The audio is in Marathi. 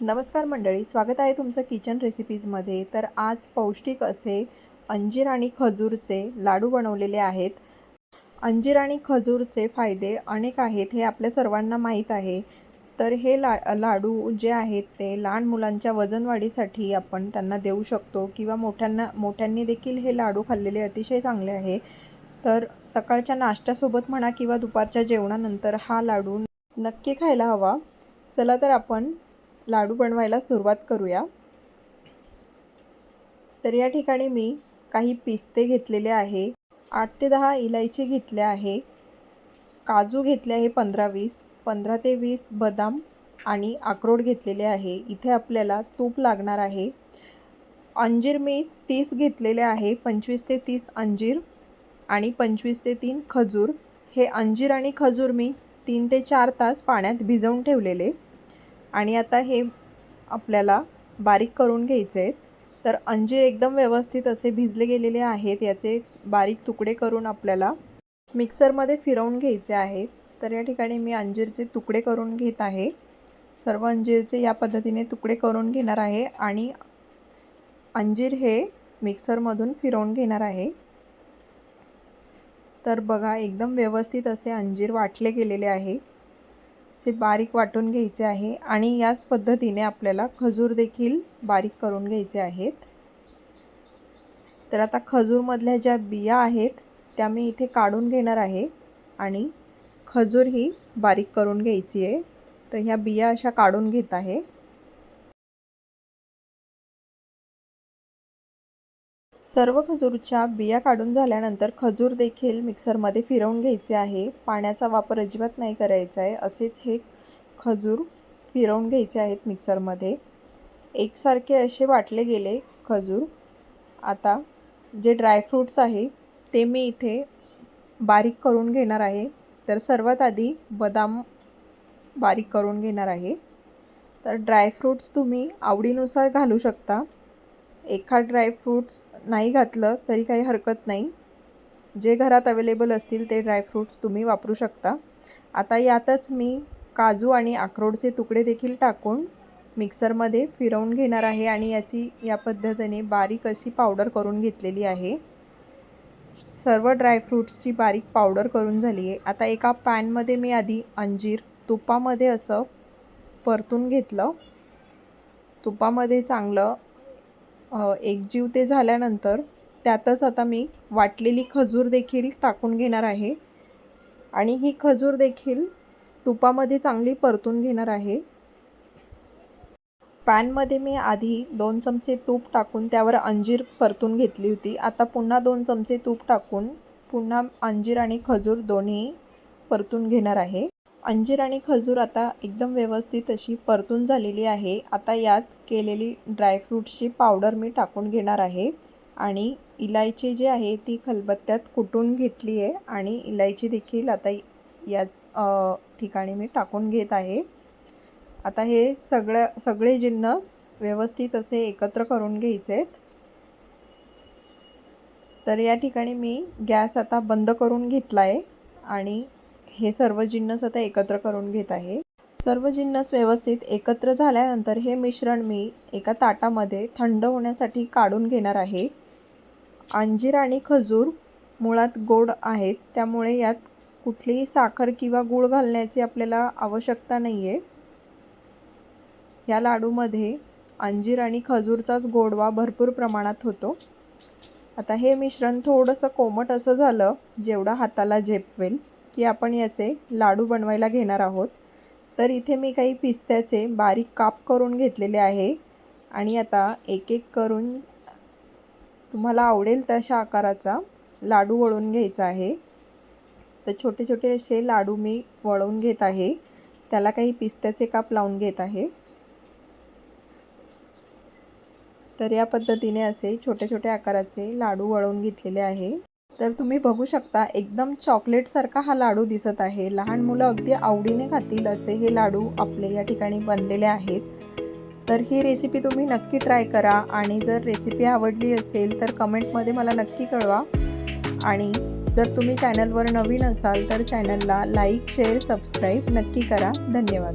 नमस्कार मंडळी स्वागत आहे तुमचं किचन रेसिपीजमध्ये. तर आज पौष्टिक असे अंजीर आणि खजूरचे लाडू बनवलेले आहेत. अंजीर आणि खजूरचे फायदे अनेक आहेत हे आपल्या सर्वांना माहीत आहे. तर हे ला लाडू जे आहेत ते लहान मुलांच्या वजनवाढीसाठी आपण त्यांना देऊ शकतो किंवा मोठ्यांना मोठ्यांनी देखील हे लाडू खाल्लेले अतिशय चांगले आहे. तर सकाळच्या नाश्त्यासोबत म्हणा किंवा दुपारच्या जेवणानंतर हा लाडू नक्की खायला हवा. चला तर आपण लाडू बनवायला सुरुवात करूया. तर या ठिकाणी मी काही पिस्ते घेतलेले आहे. आठ ते दहा इलायची घेतल्या आहे. काजू घेतले आहे पंधरा वीस पंधरा ते वीस बदाम आणि अक्रोड घेतलेले आहे. इथे आपल्याला तूप लागणार आहे. अंजीर मी तीस घेतलेले आहे पंचवीस ते तीस अंजीर आणि पंचवीस ते तीन खजूर. हे अंजीर आणि खजूर मी तीन ते चार तास पाण्यात भिजवून ठेवलेले. आणि आता हे आपल्याला बारीक करून घ्यायचे आहेत. तर अंजीर एकदम व्यवस्थित असे भिजले गेलेले आहेत. याचे बारीक तुकडे करून आपल्याला मिक्सरमध्ये फिरवून घ्यायचे आहेत तर या ठिकाणी मी अंजीरचे तुकडे करून घेत आहे. सर्व अंजीरचे या पद्धतीने तुकडे करून घेणार आहे आणि अंजीर हे मिक्सरमधून फिरवून घेणार आहे. तर बघा एकदम व्यवस्थित असे अंजीर वाटले गेलेले आहे. असे बारीक वाटून घ्यायचे आहे आणि याच पद्धतीने आपल्याला खजूर देखील बारीक करून घ्यायचे आहेत. तर आता खजूरमधल्या ज्या बिया आहेत त्या मी इथे काढून घेणार आहे आणि खजूर ही बारीक करून घ्यायची आहे. तर ह्या बिया अशा काढून घेत आहे. सर्व खजूरच्या बिया काढून झाल्यानंतर खजूर देखील मिक्सरमध्ये फिरवून घ्यायचे आहे. पाण्याचा वापर अजिबात नाही करायचा आहे. असेच हे खजूर फिरवून घ्यायचे आहेत मिक्सरमध्ये. एकसारखे असे वाटले गेले खजूर. आता जे ड्रायफ्रूट्स आहे ते मी इथे बारीक करून घेणार आहे. तर सर्वात आधी बदाम बारीक करून घेणार आहे. तर ड्रायफ्रूट्स तुम्ही आवडीनुसार घालू शकता. एखाद ड्रायफ्रूट्स नाही घातलं तरी काही हरकत नाही. जे घरात अवेलेबल असतील ते ड्रायफ्रूट्स तुम्ही वापरू शकता. आता यातच मी काजू आणि अक्रोडचे तुकडे देखील टाकून मिक्सरमध्ये फिरवून घेणार आहे आणि याची या पद्धतीने बारीक अशी पावडर करून घेतलेली आहे. सर्व ड्रायफ्रूट्सची बारीक पावडर करून झाली आहे. आता एका पॅनमध्ये मी आधी अंजीर तुपामध्ये असं परतून घेतलं. तुपामध्ये चांगलं एकजीव ते झाल्यानंतर त्यातच आता मी वाटलेली खजूर देखील टाकून घेणार आहे. आणि ही खजूर देखील तुपामध्ये चांगली परतून घेणार आहे. पॅनमध्ये मी आधी दोन चमचे तूप टाकून त्यावर अंजीर परतून घेतली होती. आता पुन्हा दोन चमचे तूप टाकून पुन्हा अंजीर आणि खजूर दोन्ही परतून घेणार आहे. अंजीर आणि खजूर आता एकदम व्यवस्थित अशी परतून झालेली आहे. आता यात केलेली ड्रायफ्रूट्सची पावडर मी टाकून घेणार आहे. आणि इलायची जी आहे ती खलबत्त्यात कुटून घेतली आहे. आणि इलायची देखील आता याच ठिकाणी मी टाकून घेत आहे. आता हे सगळं सगळे जिन्नस व्यवस्थित असे एकत्र करून घ्यायचे आहेत तर या ठिकाणी मी गॅस आता बंद करून घेतला आहे आणि हे सर्व जिन्नस आता एकत्र करून घेत आहे. सर्व जिन्नस व्यवस्थित एकत्र झाल्यानंतर हे मिश्रण मी एका ताटामध्ये थंड होण्यासाठी काढून घेणार आहे. अंजीर आणि खजूर मुळात गोड आहेत त्यामुळे यात कुठलीही साखर किंवा गूळ घालण्याची आपल्याला आवश्यकता नाही आहे या लाडूमध्ये अंजीर आणि खजूरचाच गोडवा भरपूर प्रमाणात होतो. आता हे मिश्रण थोडंसं कोमट असं झालं जेवढा हाताला झेपवेल. की आपण याचे लाडू बनवायला घेणार आहोत. तर इथे मी काही पिस्त्याचे बारीक काप करून घेतलेले आहे आणि आता एक एक करून तुम्हाला आवडेल तशा आकाराचा लाडू वळून घ्यायचा आहे. तर छोटे छोटे असे लाडू मी वळवून घेत आहे. त्याला काही पिस्त्याचे काप लावून घेत आहे. तर या पद्धतीने असे छोटे छोटे आकाराचे लाडू वळवून घेतलेले आहे. तर तुम्ही बघू शकता एकदम चॉकलेटसारखा हा लाडू दिसत आहे. लहान मुलं अगदी आवडीने खातील असे हे लाडू आपले या ठिकाणी बनलेले आहेत. तर ही रेसिपी तुम्ही नक्की ट्राय करा आणि जर रेसिपी आवडली असेल तर कमेंटमध्ये मला नक्की कळवा. आणि जर तुम्ही चॅनलवर नवीन असाल तर चॅनलला लाईक शेअर सबस्क्राईब नक्की करा. धन्यवाद.